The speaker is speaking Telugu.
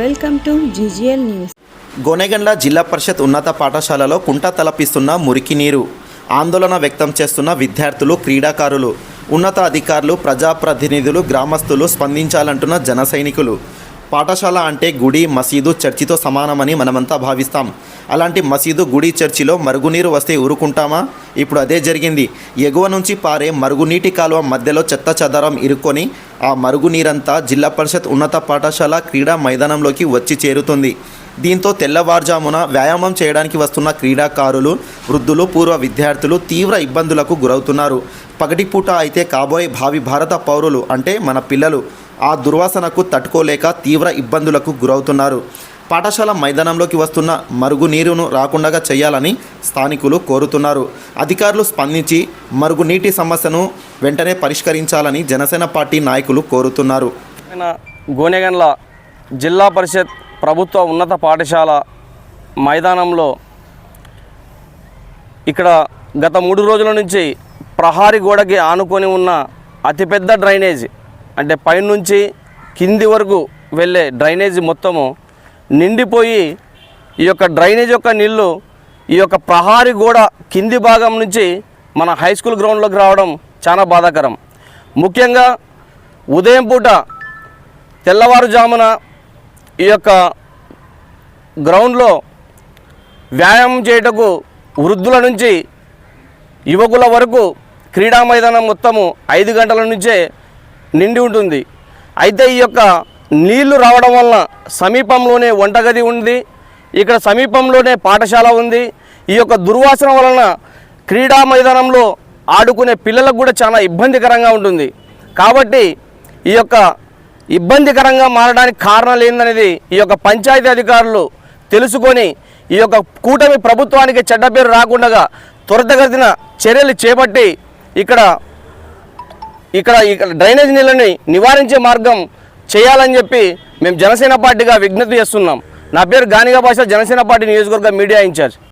Welcome to GGL news. Gonegandla zilla parishad ఉన్నత పాఠశాలలో కుంట తలపిస్తున్న మురికి నీరు. ఆందోళన వ్యక్తం చేస్తున్న విద్యార్థులు క్రీడాకారులు ఉన్నత అధికారులు ప్రజాప్రతినిధులు గ్రామస్తులు స్పందించాలంటున్న జన సైనికులు. పాఠశాల అంటే గుడి మసీదు చర్చితో సమానమని మనమంతా భావిస్తాం. అలాంటి మసీదు గుడి చర్చిలో మరుగునీరు వస్తే ఊరుకుంటామా? ఇప్పుడు అదే జరిగింది. ఎగువ నుంచి పారే మరుగునీటి కాలువ మధ్యలో చెత్త చెదారం ఇరుక్కొని ఆ మరుగునీరంతా జిల్లా పరిషత్ ఉన్నత పాఠశాల క్రీడా మైదానంలోకి వచ్చి చేరుతుంది. దీంతో తెల్లవారుజామున వ్యాయామం చేయడానికి వస్తున్న క్రీడాకారులు వృద్ధులు పూర్వ విద్యార్థులు తీవ్ర ఇబ్బందులకు గురవుతున్నారు. పగటిపూట అయితే కాబోయే భావి భారత పౌరులు అంటే మన పిల్లలు. ఆ దుర్వాసనకు తట్టుకోలేక తీవ్ర ఇబ్బందులకు గురవుతున్నారు. పాఠశాల మైదానంలోకి వస్తున్న మరుగునీరును రాకుండా చేయాలని స్థానికులు కోరుతున్నారు. అధికారులు స్పందించి మరుగునీటి సమస్యను వెంటనే పరిష్కరించాలని జనసేన పార్టీ నాయకులు కోరుతున్నారు. గోనెగన్ల గోనెగండ్ల జిల్లా పరిషత్ ప్రభుత్వ ఉన్నత పాఠశాల మైదానంలో ఇక్కడ గత మూడు రోజుల నుంచి ప్రహారీ గోడకి ఆనుకొని ఉన్న అతిపెద్ద డ్రైనేజ్ అంటే పైనుంచి కింది వరకు వెళ్ళే డ్రైనేజీ మొత్తము నిండిపోయి ఈ యొక్క డ్రైనేజ్ యొక్క నీళ్ళు ఈ యొక్క ప్రహారీ గోడ కింది భాగం నుంచి మన హై స్కూల్ గ్రౌండ్లోకి రావడం చాలా బాధాకరం. ముఖ్యంగా ఉదయం పూట తెల్లవారుజామున ఈ యొక్క గ్రౌండ్లో వ్యాయామం చేయటకు వృద్ధుల నుంచి యువకుల వరకు క్రీడా మైదానం మొత్తము ఐదు గంటల నుంచే నిండి ఉంటుంది. అయితే ఈ యొక్క నీళ్ళు రావడం వలన సమీపంలోనే వంటగది ఉంది. ఇక్కడ సమీపంలోనే పాఠశాల ఉంది. ఈ యొక్క దుర్వాసన వలన క్రీడా మైదానంలో ఆడుకునే పిల్లలకు కూడా చాలా ఇబ్బందికరంగా ఉంటుంది. కాబట్టి ఈ యొక్క ఇబ్బందికరంగా మారడానికి కారణాలు ఏందనేది ఈ యొక్క పంచాయతీ అధికారులు తెలుసుకొని ఈ యొక్క కూటమి ప్రభుత్వానికి చెడ్డ పేరు రాకుండా త్వరితగతిన చర్యలు చేపట్టి ఇక్కడ ఇక్కడ ఇక్కడ డ్రైనేజ్ నీళ్ళని నివారించే మార్గం చేయాలని చెప్పి మేము జనసేన పార్టీగా విజ్ఞప్తి చేస్తున్నాం. నా పేరు గానిగా భాష జనసేన పార్టీ నియోజకవర్గ మీడియా ఇన్ఛార్జ్.